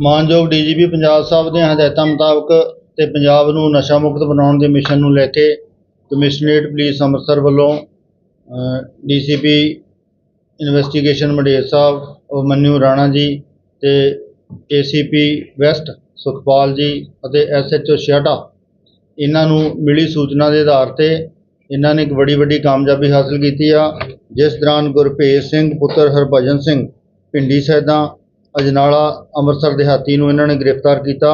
ਮਾਨਯੋਗ ਡੀਜੀਪੀ ਪੰਜਾਬ ਸਾਹਿਬ ਦੇ ਹਦਾਇਤਾਂ ਮੁਤਾਬਕ ਤੇ ਪੰਜਾਬ ਨੂੰ ਨਸ਼ਾ ਮੁਕਤ ਬਣਾਉਣ ਦੇ ਮਿਸ਼ਨ ਨੂੰ ਲੈ ਕੇ ਕਮਿਸ਼ਨਰੇਟ ਪੁਲਿਸ ਅੰਮ੍ਰਿਤਸਰ ਵੱਲੋਂ ਡੀਸੀਪੀ ਇਨਵੈਸਟੀਗੇਸ਼ਨ ਮੰਡੇਰ ਸਾਹਿਬ ਅਭਿਮਨਿਊ ਰਾਣਾ ਜੀ ਤੇ ਏਸੀਪੀ ਵੈਸਟ ਸੁਖਪਾਲ ਜੀ ਅਤੇ ਐਸਐਚਓ ਛਿਆਟਾ ਇਹਨਾਂ ਨੂੰ ਮਿਲੀ ਸੂਚਨਾ ਦੇ ਆਧਾਰ ਤੇ ਇਹਨਾਂ ਨੇ ਇੱਕ ਬੜੀ ਵੱਡੀ ਕਾਮਯਾਬੀ ਹਾਸਲ ਕੀਤੀ ਆ, ਜਿਸ ਦੌਰਾਨ ਗੁਰਭੇਜ ਸਿੰਘ, ਪੁੱਤਰ ਹਰਭਜਨ ਸਿੰਘ ਪਿੰਡੀ ਸੈਦਾ ਅਜਨਾਲਾ ਅੰਮ੍ਰਿਤਸਰ ਦਿਹਾਤੀ ਨੂੰ ਇਹਨਾਂ ਨੇ ਗ੍ਰਿਫਤਾਰ ਕੀਤਾ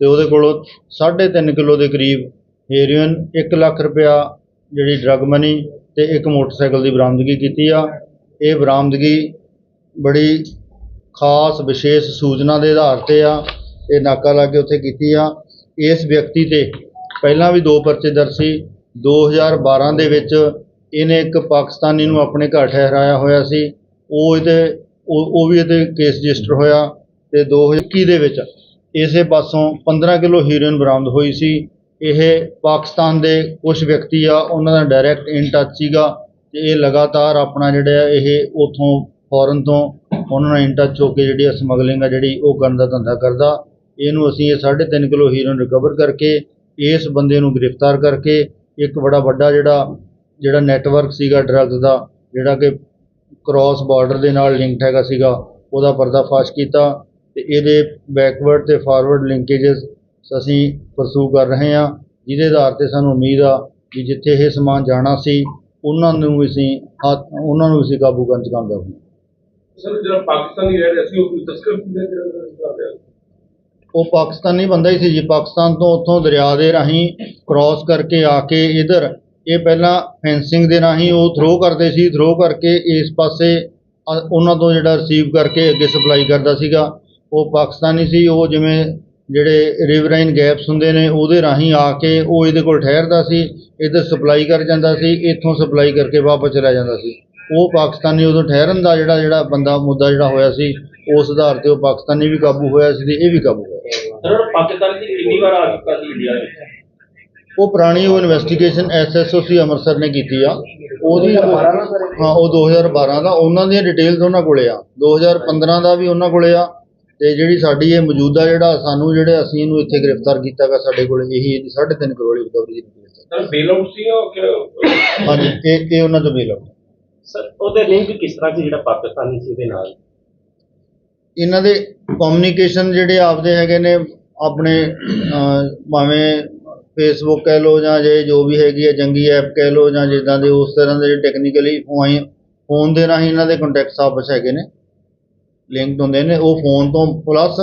ਤੇ ਉਹਦੇ ਕੋਲੋਂ 3.5 ਕਿਲੋ ਦੇ ਕਰੀਬ ਹੀਰੋਇਨ 1 ਲੱਖ ਰੁਪਇਆ ਜਿਹੜੀ ਡਰੱਗ ਮਨੀ ਤੇ ਇੱਕ ਮੋਟਰਸਾਈਕਲ ਦੀ ਬਰਾਮਦਗੀ ਕੀਤੀ ਆ। ਇਹ ਬਰਾਮਦਗੀ ਬੜੀ ਖਾਸ, ਵਿਸ਼ੇਸ਼ ਸੂਚਨਾ ਦੇ ਆਧਾਰ ਤੇ ਆ। ਇਹ ਨਾਕਾ ਲਾ ਕੇ ਉੱਥੇ ਕੀਤੀ ਆ। ਇਸ ਵਿਅਕਤੀ ਤੇ ਪਹਿਲਾਂ ਵੀ ਦੋ ਪਰਚੇ ਦਰਜ ਸੀ। 2012 ਦੇ ਵਿੱਚ ਇਹਨੇ ਇੱਕ ਪਾਕਿਸਤਾਨੀ ਨੂੰ ਆਪਣੇ ਘਰ ਠਹਿਰਾਇਆ ਹੋਇਆ ਸੀ। ਉਹ ਇਹਦੇ ਉਹ ਉਹ ਵੀ ਇਹਦੇ ਕੇਸ ਰਜਿਸਟਰ ਹੋਇਆ ਤੇ 2021 ਦੇ ਵਿੱਚ ਇਸੇ ਪਾਸੋਂ 15 ਕਿਲੋ ਹੀਰੋਇਨ ਬਰਾਮਦ ਹੋਈ ਸੀ। ਇਹ ਪਾਕਿਸਤਾਨ ਦੇ ਕੁਝ ਵਿਅਕਤੀ ਆ, ਉਹਨਾਂ ਦਾ ਡਾਇਰੈਕਟ ਇਨ ਟੱਚ ਸੀਗਾ ਤੇ ਇਹ ਲਗਾਤਾਰ ਆਪਣਾ ਜਿਹੜਾ ਆ, ਇਹ ਉਥੋਂ ਫੋਰਨ ਤੋਂ ਉਹਨਾਂ ਨਾਲ ਇਨ ਟੱਚ ਹੋ ਕੇ ਜਿਹੜੀ ਸਮਗਲਿੰਗ ਆ ਜਿਹੜੀ ਉਹ ਕਰਨ ਦਾ ਧੰਦਾ ਕਰਦਾ। ਇਹਨੂੰ ਅਸੀਂ ਇਹ 3.5 ਕਿਲੋ ਹੀਰੋਇਨ ਰਿਕਵਰ ਕਰਕੇ, ਇਸ ਬੰਦੇ ਨੂੰ ਗ੍ਰਿਫਤਾਰ ਕਰਕੇ, ਇੱਕ ਬੜਾ ਵੱਡਾ ਜਿਹੜਾ ਜਿਹੜਾ ਨੈਟਵਰਕ ਸੀਗਾ ਡਰੱਗ ਦਾ, ਜਿਹੜਾ ਕਿ ਕ੍ਰਾਸ ਬਾਰਡਰ ਦੇ ਨਾਲ ਲਿੰਕਡ ਹੈਗਾ ਸੀਗਾ ਉਹਦਾ ਪਰਦਾਫਾਸ਼ ਕੀਤਾ ਤੇ ਇਹਦੇ ਬੈਕਵਰਡ ਤੇ ਫਾਰਵਰਡ ਲਿੰਕੇजेस ਅਸੀਂ ਪਰਸੂ ਕਰ ਰਹੇ ਹਾਂ ਜਿਹਦੇ ਆਧਾਰ ਤੇ ਸਾਨੂੰ ਉਮੀਦ ਆ ਕਿ ਜਿੱਥੇ ਇਹ ਸਮਾਨ ਜਾਣਾ ਸੀ ਉਹਨਾਂ ਨੂੰ ਅਸੀਂ ਹੱਥ ਉਹਨਾਂ ਨੂੰ ਅਸੀਂ ਕਾਬੂ ਕਰਨ ਚ ਕਾਮਯਾਬ ਹੋਏ। ਸਰ ਜਿਹੜਾ ਪਾਕਿਸਤਾਨੀ ਰਹਿ ਰਿਹਾ ਸੀ ਉਹ ਕੋਈ ਤਸਕਰ ਸੀ ਜਿਹੜਾ ਕਰ ਰਿਹਾ? ਉਹ ਪਾਕਿਸਤਾਨੀ ਬੰਦਾ ਹੀ ਸੀ ਜੀ ਪਾਕਿਸਤਾਨ ਤੋਂ ਉੱਥੋਂ ਦਰਿਆ ਦੇ ਰਾਹੀਂ ਕ੍ਰਾਸ ਕਰਕੇ ਆ ਕੇ ਇਧਰ ਇਹ ਪਹਿਲਾਂ ਫੈਂਸਿੰਗ ਦੇ ਰਾਹੀਂ ਉਹ ਥਰੋ ਕਰਦੇ ਸੀ ਥਰੋ ਕਰਕੇ ਇਸ ਪਾਸੇ ਉਹਨਾਂ ਤੋਂ ਜਿਹੜਾ ਰਿਸੀਵ ਕਰਕੇ ਅੱਗੇ ਸਪਲਾਈ ਕਰਦਾ ਸੀਗਾ। ਉਹ ਪਾਕਿਸਤਾਨੀ ਸੀ, ਉਹ ਜਿਵੇਂ ਜਿਹੜੇ ਰਿਵਰਾਈਨ ਗੈਪਸ ਹੁੰਦੇ ਨੇ, ਉਹਦੇ ਰਾਹੀਂ ਆ ਕੇ ਉਹ ਇਹਦੇ ਕੋਲ ਠਹਿਰਦਾ ਸੀ, ਇੱਧਰ ਸਪਲਾਈ ਕਰ ਜਾਂਦਾ ਸੀ, ਇੱਥੋਂ ਸਪਲਾਈ ਕਰਕੇ ਵਾਪਸ ਚਲਾ ਜਾਂਦਾ ਸੀ। ਉਹ ਪਾਕਿਸਤਾਨੀ ਉਦੋਂ ਠਹਿਰਨ ਦਾ ਜਿਹੜਾ ਜਿਹੜਾ ਬੰਦਾ, ਮੁੱਦਾ ਜਿਹੜਾ ਹੋਇਆ ਸੀ, ਉਸ ਆਧਾਰ ਤੇ ਉਹ ਪਾਕਿਸਤਾਨੀ ਵੀ ਕਾਬੂ ਹੋਇਆ ਸੀ ਤੇ ਇਹ ਵੀ ਕਾਬੂ ਹੋਇਆ। ਸਰ ਪਾਕਿਸਤਾਨ ਦੀ ਕਿੰਨੀ ਵਾਰ ਆ ਚੁੱਕਾ ਸੀ ਇੰਡੀਆ ਵਿੱਚ? ਉਹ ਪੁਰਾਣੀ ਉਹ ਇਨਵੈਸਟੀਗੇਸ਼ਨ ਐਸਐਸਓਸੀ ਅੰਮ੍ਰਿਤਸਰ ਨੇ ਕੀਤੀ ਆ। ਉਹਦੀ ਹਾਂ ਉਹ 2012 ਦਾ। ਉਹਨਾਂ ਦੀਆਂ ਡਿਟੇਲਸ ਉਹਨਾਂ ਕੋਲੇ ਆ। 2015 ਦਾ ਵੀ ਉਹਨਾਂ ਕੋਲੇ ਆ। ਤੇ ਜਿਹੜੀ ਸਾਡੀ ਇਹ ਮੌਜੂਦਾ ਜਿਹੜਾ ਸਾਨੂੰ ਜਿਹੜੇ ਅਸੀਂ ਇਹਨੂੰ ਇੱਥੇ ਗ੍ਰਿਫਤਾਰ ਕੀਤਾਗਾ ਸਾਡੇ ਕੋਲੇ ਇਹੀ ਇਹਦੀ 3.5 ਕਰੋੜ ਦੀ ਰਿਕਵਰੀ ਦੀ ਹੈ ਸਰ। ਬੇਲ ਆਊਟ ਸੀ ਉਹ ਕਿ ਹਾਂਜੀ ਇਹ ਇਹ ਉਹਨਾਂ ਤੋਂ ਮੇਲ ਆ ਸਰ ਉਹਦੇ ਲਿੰਕ ਕਿਸ ਤਰ੍ਹਾਂ ਸੀ ਜਿਹੜਾ ਪਾਕਿਸਤਾਨੀ ਸੀ ਦੇ ਨਾਲ? ਇਹਨਾਂ ਦੇ ਕਮਿਊਨੀਕੇਸ਼ਨ ਜਿਹੜੇ ਆਪਦੇ ਹੈਗੇ ਨੇ ਆਪਣੇ ਭਾਵੇਂ ਫੇਸਬੁੱਕ ਕਹਿ ਲਓ ਜਾਂ ਜੇ ਜੋ ਵੀ ਹੈਗੀ ਹੈ ਜੰਗੀ ਐਪ ਕਹਿ ਲਓ ਜਾਂ ਜਿੱਦਾਂ ਦੇ ਉਸ ਤਰ੍ਹਾਂ ਦੇ ਟੈਕਨੀਕਲੀ ਫੋਨ ਦੇ ਰਾਹੀਂ ਇਹਨਾਂ ਦੇ ਕੰਟੈਕਟਸ ਆਪਸ ਹੈਗੇ ਨੇ ਲਿੰਕਡ ਹੁੰਦੇ ਨੇ ਉਹ ਫੋਨ ਤੋਂ ਪਲੱਸ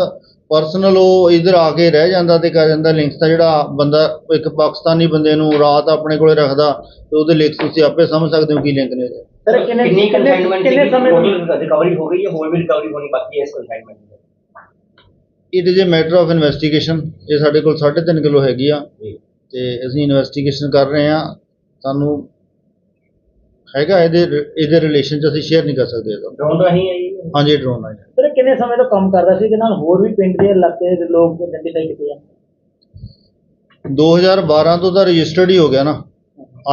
ਪਰਸਨਲ ਉਹ ਇਧਰ ਆ ਕੇ ਰਹਿ ਜਾਂਦਾ ਤੇ ਕਰ ਜਾਂਦਾ ਲਿੰਕਸ ਦਾ ਜਿਹੜਾ ਬੰਦਾ ਇੱਕ ਪਾਕਿਸਤਾਨੀ ਬੰਦੇ ਨੂੰ ਰਾਤ ਆਪਣੇ ਕੋਲੇ ਰੱਖਦਾ ਤੇ ਉਹਦੇ ਲਿੰਕਸ ਤੁਸੀਂ ਆਪੇ ਸਮਝ ਸਕਦੇ ਹੋ ਕੀ ਲਿੰਕ ਨੇ। ਸਰ ਕਿੰਨੇ ਕਿੰਨੀ? ਸਮੇਂ Total ਰਿਕਵਰੀ ਹੋ ਗਈ ਹੈ ਹੋਰ ਵੀ ਰਿਕਵਰੀ ਹੋਣੀ ਬਾਕੀ ਹੈ ਇਸ consignment the it is a matter of investigation ਇਹ ਸਾਡੇ ਕੋਲ 3.5 ਕਿਲੋ ਹੈਗੀ ਆ। ਤੇ ਅਸੀਂ ਇਨਵੈਸਟੀਗੇਸ਼ਨ ਕਰ ਰਹੇ ਆ ਸਾਨੂੰ ਹੈਗਾ ਇਹਦੇ ਇਹਦੇ ਰਿਲੇਸ਼ਨ ਚ ਅਸੀਂ ਸ਼ੇਅਰ ਨਹੀਂ ਕਰ ਸਕਦੇ ਇਹਦਾ। ਡਰੋਨ ਰਾਹੀਂ ਆਈ ਹੈ ਹਾਂਜੀ ਡਰੋਨ ਆ ਸਰ ਕਿੰਨੇ ਸਮੇਂ ਤੋਂ ਕੰਮ ਕਰਦਾ ਸੀ? ਕਿ ਨਾਲ ਹੋਰ ਵੀ ਪਿੰਡ ਦੇ ਇਲਾਕੇ ਦੇ ਲੋਕ ਆਇਡੈਂਟੀਫਾਈ ਕੀਤੇ ਆ। 2012 ਤੋਂ ਤਾਂ ਰਜਿਸਟਰਡ ਹੀ ਹੋ ਗਿਆ ਨਾ।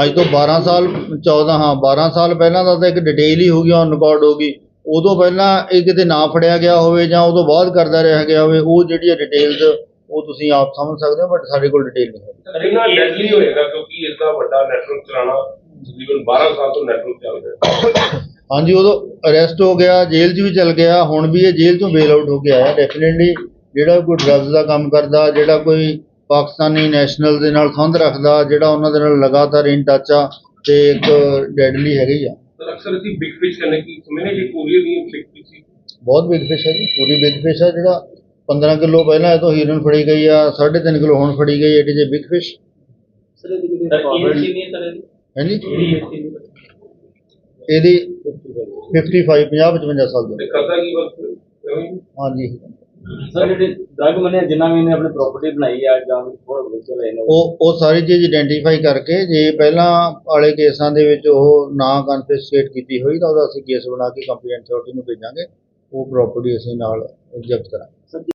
ਅੱਜ ਤੋਂ 12 ਸਾਲ 14 ਹਾਂ 12 ਸਾਲ ਪਹਿਲਾਂ ਦਾ ਤਾਂ ਇੱਕ ਡਿਟੇਲ ਹੀ ਹੋ ਗਈ ਔਨ ਰਿਕਾਰਡ ਹੋ ਗਈ। ਉਦੋਂ ਪਹਿਲਾਂ ਇਹ ਕਿਤੇ ਨਾ ਫੜਿਆ ਗਿਆ ਹੋਵੇ ਜਾਂ ਉਦੋਂ ਬਾਅਦ ਕਰਦਾ ਰਿਹਾ ਗਿਆ ਹੋਵੇ ਉਹ ਜਿਹੜੀ ਡਿਟੇਲਸ ਉਹ ਤੁਸੀਂ ਆਪ ਸਮਝ ਸਕਦੇ ਹੋ ਬਟ ਸਾਡੇ ਕੋਲ ਡਿਟੇਲ ਨਹੀਂ ਹੈ। ਕਿੰਨਾ ਡੈਡਲੀ ਹੋਏਗਾ ਕਿਉਂਕਿ ਇਸ ਦਾ ਵੱਡਾ ਨੈਟਵਰਕ ਚਲਾਉਣਾ ਤਕਰੀਬਨ 12 ਸਾਲ ਤੋਂ ਨੈਟਵਰਕ ਚੱਲ ਰਿਹਾ। ਹਾਂਜੀ ਉਦੋਂ ਅਰੈਸਟ ਹੋ ਗਿਆ ਜੇਲ੍ਹ 'ਚ ਵੀ ਚਲ ਗਿਆ ਹੁਣ ਵੀ ਇਹ ਜੇਲ੍ਹ ਤੋਂ ਬੇਲ ਆਊਟ ਹੋ ਕੇ ਆਇਆ ਡੈਫੀਨਿਟਲੀ ਜਿਹੜਾ ਕੋਈ ਡਰੱਗਸ ਦਾ ਕੰਮ ਕਰਦਾ ਜਿਹੜਾ ਕੋਈ ਪਾਕਿਸਤਾਨੀ ਨੈਸ਼ਨਲ ਦੇ ਨਾਲ ਸੰਬੰਧ ਰੱਖਦਾ ਜਿਹੜਾ ਉਹਨਾਂ ਦੇ ਨਾਲ ਲਗਾਤਾਰ ਇਨ ਟੱਚ ਆ ਤੇ ਇੱਕ ਡੈਡਲੀ ਹੈਗੀ ਆ। ਅਕਸਰ ਅਸੀਂ ਬਿਗ ਫਿਸ਼ ਕਰਨੇ ਕੀ ਸਮਝਨੇ ਕਿ ਕੋਰੀਅਰ ਨਹੀਂ ਬਿਗ ਫਿਸ਼ ਸੀ ਬਹੁਤ ਬਿਗ ਫਿਸ਼ ਹੈ ਜੀ ਪੂਰੀ ਬਿਗ ਫਿਸ਼ ਹੈ ਜਿਹੜਾ 15 ਕਿਲੋ ਪਹਿਲਾਂ ਇਹ ਤੋਂ ਹੀਰਨ ਫੜੀ ਗਈ ਆ 3.5 ਕਿਲੋ ਹੁਣ ਫੜੀ ਗਈ it is a big fish sir ਇਹ ਸੀ ਨਹੀਂ ਸਰ ਹਾਂਜੀ? ਇਹਦੀ ਇਹਦੀ 55 50 55 ਸਾਲ ਦੀ। ਤੇ ਕਰਦਾ ਕੀ ਬਸ ਹਾਂਜੀ। ਸਰ ਜਿਹੜੇ ਡਰਗ ਮਨੇ ਜਿਨ੍ਹਾਂ ਵੀ ਨੇ ਆਪਣੀ ਪ੍ਰਾਪਰਟੀ ਬਣਾਈ ਆ ਜਾਂ ਹੋਰ ਵਿੱਚ ਰਹੇ ਨੇ ਉਹ ਉਹ ਸਾਰੀ ਚੀਜ਼ ਆਇਡੈਂਟੀਫਾਈ ਕਰਕੇ ਜੇ ਪਹਿਲਾਂ ਵਾਲੇ ਕੇਸਾਂ ਦੇ ਵਿੱਚ ਉਹ ਨਾ ਕਨਫਿਸਕੇਟ ਕੀਤੀ ਹੋਈ ਤਾਂ ਉਹਦਾ ਅਸੀਂ ਕੇਸ ਬਣਾ ਕੇ ਕੰਪਲੇਂਟ ਅਥਾਰਟੀ ਨੂੰ ਭੇਜਾਂਗੇ। ਉਹ ਪ੍ਰਾਪਰਟੀ ਅਸੀਂ ਨਾਲ ਜ਼ਬਤ ਕਰਾਂਗੇ।